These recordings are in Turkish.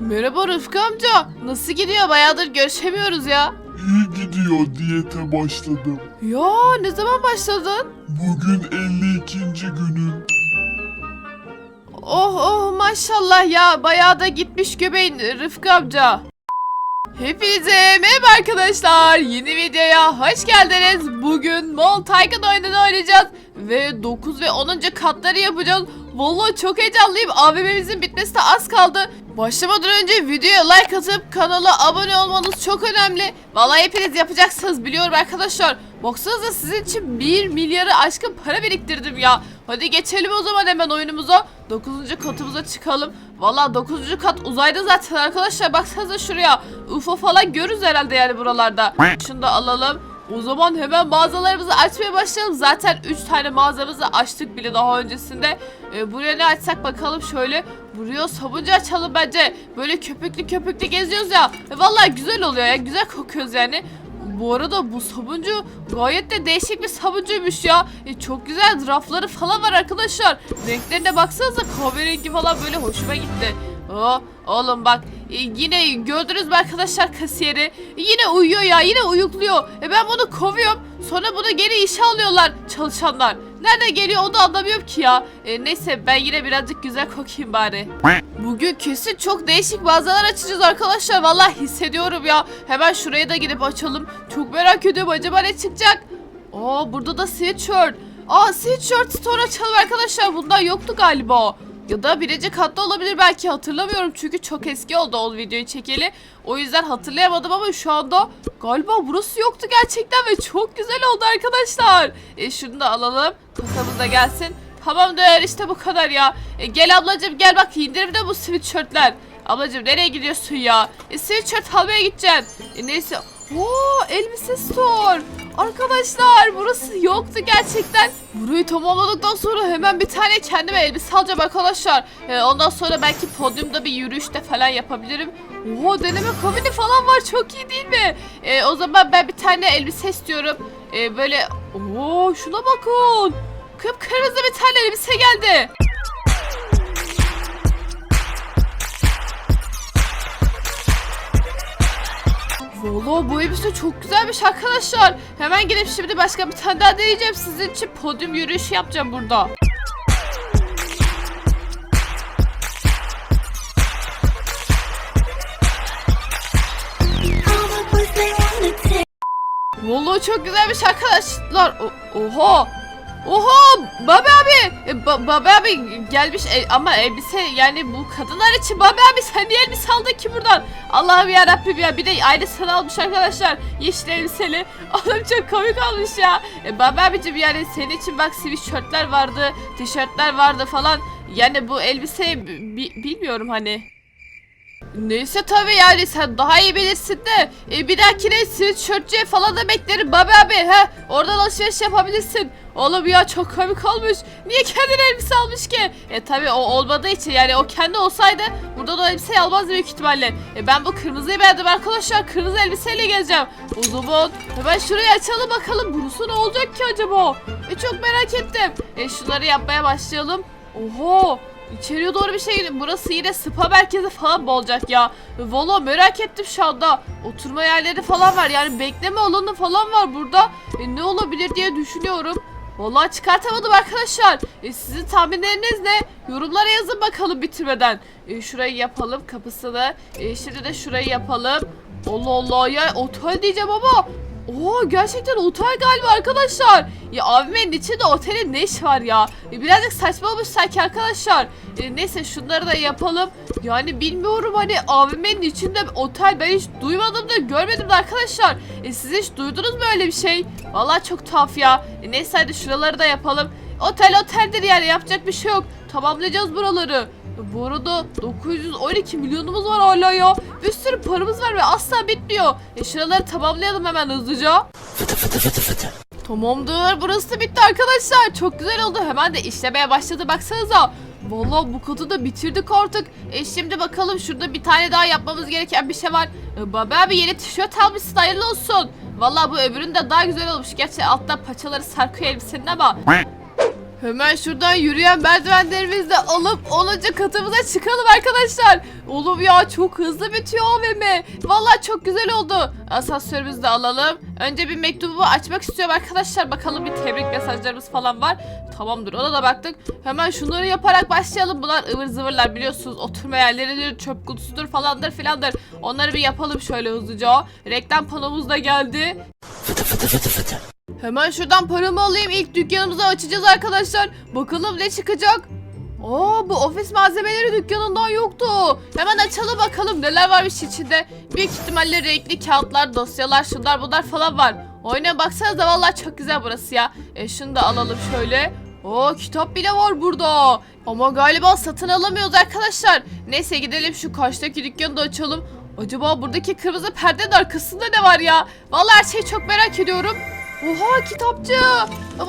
Merhaba Rıfkı amca. Nasıl gidiyor? Bayağıdır görüşemiyoruz ya. İyi gidiyor diyete başladım. Ya ne zaman başladın? Bugün 52. günüm. Oh oh maşallah ya bayağı da gitmiş göbeğin Rıfkı amca. Hepinize merhaba arkadaşlar. Yeni videoya hoş geldiniz. Bugün Mol Tycoon oyununu oynayacağız. Ve 9 ve 10. katları yapacağız. Vallahi çok heyecanlıyım. AVM'mizin bitmesine az kaldı. Başlamadan önce videoya like atıp kanala abone olmanız çok önemli. Vallahi hepiniz yapacaksınız biliyorum arkadaşlar. Baksanıza sizin için 1 milyarı aşkın para biriktirdim ya. Hadi geçelim o zaman hemen oyunumuza. 9. katımıza çıkalım. Vallahi 9. kat uzayda zaten arkadaşlar. Baksanıza şuraya. UFO falan görürüz herhalde yani buralarda. Şunu da alalım. O zaman hemen mağazalarımızı açmaya başlayalım. Zaten 3 tane mağazamızı açtık bile daha öncesinde. Ee, buraya ne açsak bakalım şöyle. Buraya sabuncu açalım bence. Böyle köpüklü köpüklü geziyoruz ya. E, vallahi güzel oluyor ya. Güzel kokuyoruz yani. Bu arada bu sabuncu gayet de değişik bir sabuncuymuş ya. E, çok güzel rafları falan var arkadaşlar. Renklerine baksanıza kahverengi falan böyle hoşuma gitti. Aa, oğlum bak e, yine gördünüz mü arkadaşlar kasiyeri? Yine uyuyor ya yine uyukluyor. E ben bunu kovuyorum. Sonra bunu geri işe alıyorlar çalışanlar. Nerede geliyor onu anlamıyorum ki ya. E, neyse ben yine birazcık güzel kokayım bari. Bugün kesin çok değişik mağazalar açacağız arkadaşlar. Vallahi hissediyorum ya. Hemen şuraya da gidip açalım. Çok merak ediyorum acaba ne çıkacak? Aa burada da sweatshirt. Aa sweatshirt store açalım arkadaşlar. Bundan yoktu galiba. Ya da birinci katta olabilir belki hatırlamıyorum çünkü çok eski oldu o videoyu çekeli. O yüzden hatırlayamadım ama şu anda galiba burası yoktu gerçekten ve çok güzel oldu arkadaşlar. E şunu da alalım. Kasamız da gelsin. Tamamdır işte bu kadar ya. E, gel ablacığım gel bak indirimde bu sweatshirtler. Ablacığım nereye gidiyorsun ya? E, sweatshirt almaya gideceğim. E, neyse. Oo elbise store. Arkadaşlar burası yoktu gerçekten. Burayı tamamladıktan sonra hemen bir tane kendime elbise alacağım arkadaşlar. E, ondan sonra belki podyumda bir yürüyüşte falan yapabilirim. Oo deneme kabini falan var çok iyi değil mi? E, o zaman ben bir tane elbise istiyorum. E, böyle Oo şuna bakın. Kıpkırmızı bir tane elbise geldi. Valla bu elbise çok güzelmiş arkadaşlar. Hemen gidip şimdi başka bir tane daha deneyeceğim. Sizin için podyum yürüyüşü yapacağım burada. Vallahi çok güzelmiş arkadaşlar. O- oha. Oha Babi abi. E, ba- Babi abi gelmiş e, ama elbise yani bu kadınlar için Babi abi sen niye elbise aldın ki buradan? Allah'ım ya Rabbim ya bir de ailesini almış arkadaşlar. Yeşil elbiseli. Oğlum çok komik olmuş ya. E, Babi abicim yani senin için bak sweatshirtler vardı, tişörtler vardı falan. Yani bu elbise bi- bilmiyorum hani. Neyse tabii yani sen daha iyi bilirsin de e, bir dahakine sweatshirtçiye falan da beklerim Babi abi he oradan alışveriş yapabilirsin. Oğlum ya çok komik olmuş. Niye kendine elbise almış ki? E tabii o olmadığı için yani o kendi olsaydı burada da elbiseyi almaz büyük ihtimalle. E ben bu kırmızıyı beğendim arkadaşlar. Kırmızı elbiseyle gezeceğim. O zaman hemen şurayı açalım bakalım. Burası ne olacak ki acaba? E çok merak ettim. E şunları yapmaya başlayalım. Oho İçeriye doğru bir şey gidiyor. Burası yine spa merkezi falan mı olacak ya? Valla merak ettim şu anda. Oturma yerleri falan var. Yani bekleme alanı falan var burada. E, ne olabilir diye düşünüyorum. Vallahi çıkartamadım arkadaşlar. E, sizin tahminleriniz ne? Yorumlara yazın bakalım bitirmeden. E, şurayı yapalım kapısını. E, şimdi de şurayı yapalım. Allah Allah ya otel diyeceğim ama Oo gerçekten otel galiba arkadaşlar. Ya abimin içinde otelin ne işi var ya? E, birazcık saçma olmuş sanki arkadaşlar. E, neyse şunları da yapalım. Yani bilmiyorum hani abimin içinde otel ben hiç duymadım da görmedim de arkadaşlar. E, siz hiç duydunuz mu öyle bir şey? Vallahi çok tuhaf ya. E, neyse hadi şuraları da yapalım. Otel oteldir yani yapacak bir şey yok. Tamamlayacağız buraları. Bu arada 912 milyonumuz var hala ya. Bir sürü paramız var ve asla bitmiyor. E şuraları tamamlayalım hemen hızlıca. Tamamdır burası da bitti arkadaşlar. Çok güzel oldu. Hemen de işlemeye başladı baksanıza. Vallahi bu katı da bitirdik artık. E şimdi bakalım şurada bir tane daha yapmamız gereken bir şey var. E, baba abi yeni tişört almışsın hayırlı olsun. Vallahi bu öbürün de daha güzel olmuş. Gerçi altta paçaları sarkıyor elbisenin ama. Hemen şuradan yürüyen merdivenlerimizi de alıp 10. katımıza çıkalım arkadaşlar. Oğlum ya çok hızlı bitiyor AVM. Vallahi çok güzel oldu. Asansörümüzü de alalım. Önce bir mektubu açmak istiyorum arkadaşlar. Bakalım bir tebrik mesajlarımız falan var. Tamamdır ona da baktık. Hemen şunları yaparak başlayalım. Bunlar ıvır zıvırlar biliyorsunuz. Oturma yerleridir, çöp kutusudur falandır filandır. Onları bir yapalım şöyle hızlıca. Reklam panomuz da geldi. Hemen şuradan paramı alayım. İlk dükkanımızı açacağız arkadaşlar. Bakalım ne çıkacak. Aa bu ofis malzemeleri dükkanından yoktu. Hemen açalım bakalım neler varmış içinde. Büyük ihtimalle renkli kağıtlar, dosyalar, şunlar bunlar falan var. Oyuna baksanıza vallahi çok güzel burası ya. E şunu da alalım şöyle. Oo kitap bile var burada. Ama galiba satın alamıyoruz arkadaşlar. Neyse gidelim şu karşıdaki dükkanı da açalım. Acaba buradaki kırmızı perdenin arkasında ne var ya? Vallahi her şeyi çok merak ediyorum. Oha kitapçı.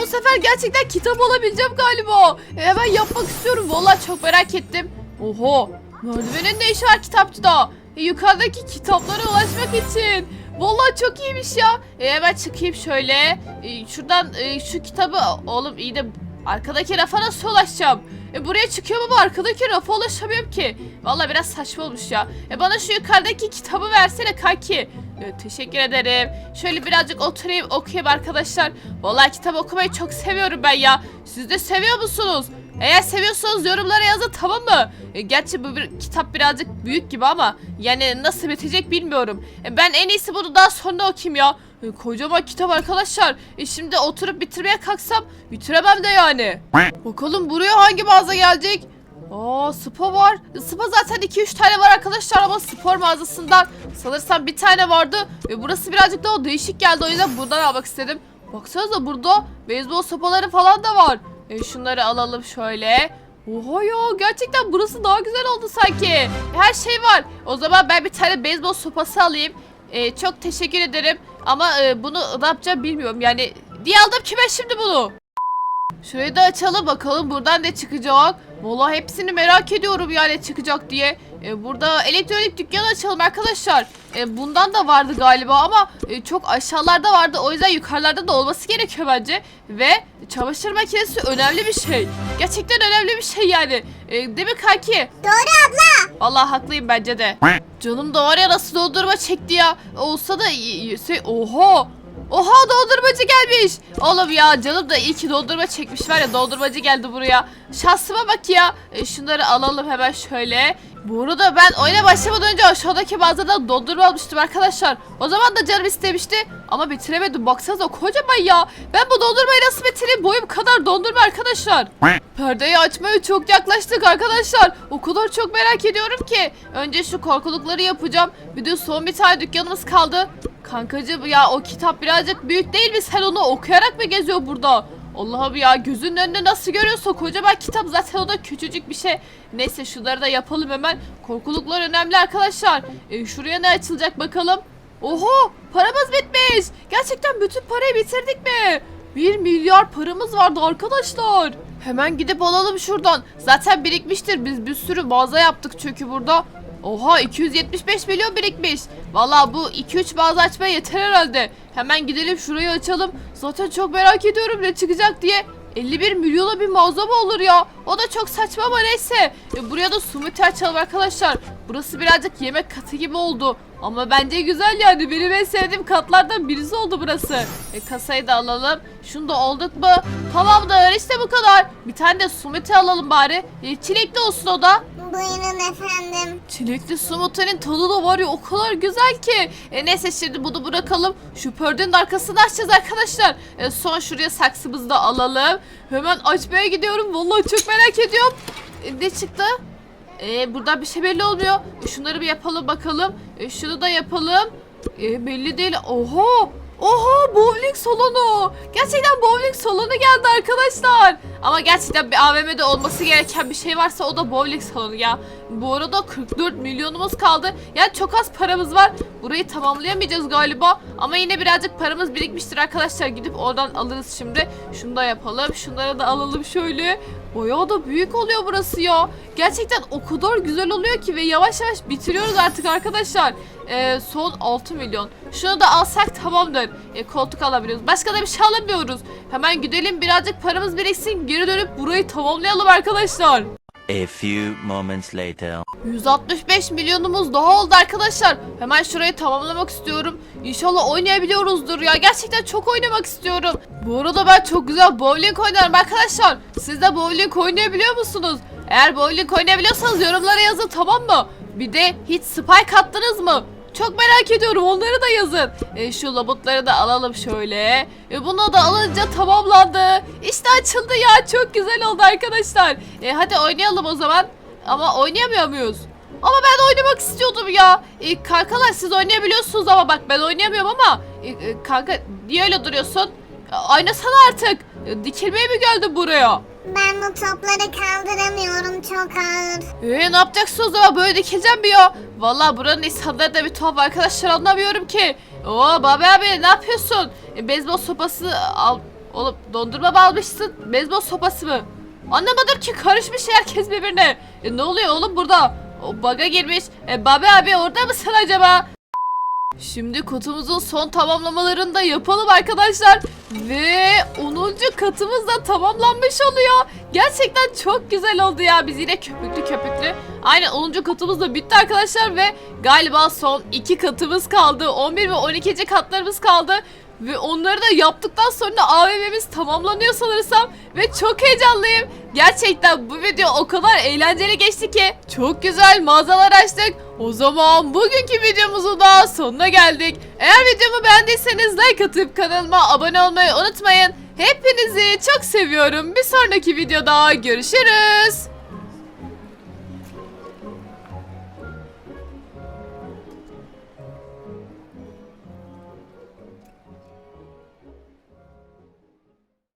Bu sefer gerçekten kitap alabileceğim galiba. E, hemen yapmak istiyorum. Vallahi çok merak ettim. Oha. Merdivenin ne işi var kitapçıda? E, yukarıdaki kitaplara ulaşmak için. Vallahi çok iyiymiş ya. E, hemen çıkayım şöyle. E, şuradan e, şu kitabı oğlum iyi de arkadaki rafa nasıl ulaşacağım? E, buraya çıkıyorum ama arkadaki rafa ulaşamıyorum ki. Vallahi biraz saçma olmuş ya. E, bana şu yukarıdaki kitabı versene kanki. Evet, teşekkür ederim. Şöyle birazcık oturayım okuyayım arkadaşlar. Vallahi kitap okumayı çok seviyorum ben ya. Siz de seviyor musunuz? Eğer seviyorsanız yorumlara yazın tamam mı? E, gerçi bu bir kitap birazcık büyük gibi ama yani nasıl bitecek bilmiyorum. E, ben en iyisi bunu daha sonra okuyayım ya. E, kocaman kitap arkadaşlar. E, şimdi oturup bitirmeye kalksam bitiremem de yani. Bakalım buraya hangi mağaza gelecek? Aa spa var. Spa zaten 2-3 tane var arkadaşlar ama spor mağazasından sanırsam bir tane vardı. Ve burası birazcık daha değişik geldi o yüzden buradan almak istedim. Baksanıza burada beyzbol sopaları falan da var. E, şunları alalım şöyle. Oha ya gerçekten burası daha güzel oldu sanki. Her şey var. O zaman ben bir tane beyzbol sopası alayım. E, çok teşekkür ederim. Ama e, bunu ne yapacağım bilmiyorum. Yani diye aldım ki ben şimdi bunu. Şurayı da açalım bakalım buradan ne çıkacak. Vallahi hepsini merak ediyorum yani çıkacak diye. Ee, burada elektronik dükkanı açalım arkadaşlar. Ee, bundan da vardı galiba ama e, çok aşağılarda vardı. O yüzden yukarılarda da olması gerekiyor bence. Ve çamaşır makinesi önemli bir şey. Gerçekten önemli bir şey yani. Ee, değil mi kanki? Doğru abla. Vallahi haklıyım bence de. Canım da var ya nasıl dondurma çekti ya. Olsa da y- y- şey, oha. Dondurmacı gelmiş. Oğlum ya canım da iyi ki dondurma çekmiş var ya dondurmacı geldi buraya. Şansıma bak ya. E, şunları alalım hemen şöyle. Bu arada ben oyuna başlamadan önce aşağıdaki mağazadan dondurma almıştım arkadaşlar. O zaman da canım istemişti ama bitiremedim. Baksanıza kocaman ya. Ben bu dondurmayı nasıl bitireyim? Boyum kadar dondurma arkadaşlar. Perdeyi açmaya çok yaklaştık arkadaşlar. O kadar çok merak ediyorum ki. Önce şu korkulukları yapacağım. Bir de son bir tane dükkanımız kaldı. Kankacığım ya o kitap birazcık büyük değil mi? Sen onu okuyarak mı geziyor burada? Allah'ım ya gözünün önünde nasıl görüyorsa kocaman kitap zaten o da küçücük bir şey. Neyse şunları da yapalım hemen. Korkuluklar önemli arkadaşlar. E, şuraya ne açılacak bakalım. Oho paramız bitmiş. Gerçekten bütün parayı bitirdik mi? 1 milyar paramız vardı arkadaşlar. Hemen gidip alalım şuradan. Zaten birikmiştir. Biz bir sürü mağaza yaptık çünkü burada. Oha 275 milyon birikmiş. Valla bu 2-3 mağaza açmaya yeter herhalde. Hemen gidelim şurayı açalım. Zaten çok merak ediyorum ne çıkacak diye. 51 milyona bir mağaza mı olur ya? O da çok saçma ama neyse. E, buraya da smoothie açalım arkadaşlar. Burası birazcık yemek katı gibi oldu. Ama bence güzel yani. Benim en sevdiğim katlardan birisi oldu burası. E, kasayı da alalım. Şunu da olduk mu? Tamamdır işte bu kadar. Bir tane de smoothie alalım bari. E, çilekli olsun o da. Buyurun efendim. Çilekli smoothie'nin tadı da var ya o kadar güzel ki. E, neyse şimdi bunu bırakalım. Şu perdenin arkasını açacağız arkadaşlar. E, son şuraya saksımızı da alalım. Hemen açmaya gidiyorum. Vallahi çok merak ediyorum. E, ne çıktı? E, burada bir şey belli olmuyor. E, şunları bir yapalım bakalım. E, şunu da yapalım. E, belli değil. Oha! Oha bowling salonu. Gerçekten bowling salonu geldi arkadaşlar. Ama gerçekten bir AVM'de olması gereken bir şey varsa o da bowling salonu ya. Bu arada 44 milyonumuz kaldı. Yani çok az paramız var. Burayı tamamlayamayacağız galiba. Ama yine birazcık paramız birikmiştir arkadaşlar. Gidip oradan alırız şimdi. Şunu da yapalım. Şunları da alalım şöyle. Bayağı da büyük oluyor burası ya. Gerçekten o kadar güzel oluyor ki ve yavaş yavaş bitiriyoruz artık arkadaşlar. Ee, son 6 milyon. Şunu da alsak tamamdır. Ee, koltuk alabiliyoruz. Başka da bir şey alamıyoruz. Hemen gidelim birazcık paramız biriksin. Geri dönüp burayı tamamlayalım arkadaşlar. A few moments later. 165 milyonumuz daha oldu arkadaşlar. Hemen şurayı tamamlamak istiyorum. İnşallah oynayabiliyoruzdur ya. Gerçekten çok oynamak istiyorum. Bu arada ben çok güzel bowling oynarım arkadaşlar. Siz de bowling oynayabiliyor musunuz? Eğer bowling oynayabiliyorsanız yorumlara yazın tamam mı? Bir de hiç spike attınız mı? Çok merak ediyorum onları da yazın. E, şu labutları da alalım şöyle. E, bunu da alınca tamamlandı. İşte açıldı ya çok güzel oldu arkadaşlar. E, hadi oynayalım o zaman. Ama oynayamıyor muyuz? Ama ben oynamak istiyordum ya. E, kankalar siz oynayabiliyorsunuz ama bak ben oynayamıyorum ama. E, e, kanka niye öyle duruyorsun? E, oynasana artık. E, dikilmeye mi geldin buraya? Ben bu topları kaldıramıyorum çok ağır. Eee ne yapacaksın o zaman böyle dikileceğim mi ya? Valla buranın insanları da bir tuhaf arkadaşlar anlamıyorum ki. Oo baba abi ne yapıyorsun? E, beyzbol sopası al. Oğlum dondurma mı almışsın? Beyzbol sopası mı? Anlamadım ki karışmış herkes birbirine. E, ne oluyor oğlum burada? O baga girmiş. E, baba abi orada mısın acaba? Şimdi kutumuzun son tamamlamalarını da yapalım arkadaşlar. Ve 10. katımız da tamamlanmış oluyor. Gerçekten çok güzel oldu ya. Biz yine köpüklü köpüklü. Aynen 10. katımız da bitti arkadaşlar ve galiba son 2 katımız kaldı. 11 ve 12. katlarımız kaldı. Ve onları da yaptıktan sonra AVM'miz tamamlanıyor sanırsam. Ve çok heyecanlıyım. Gerçekten bu video o kadar eğlenceli geçti ki. Çok güzel mağazalar açtık. O zaman bugünkü videomuzun da sonuna geldik. Eğer videomu beğendiyseniz like atıp kanalıma abone olmayı unutmayın. Hepinizi çok seviyorum. Bir sonraki videoda görüşürüz.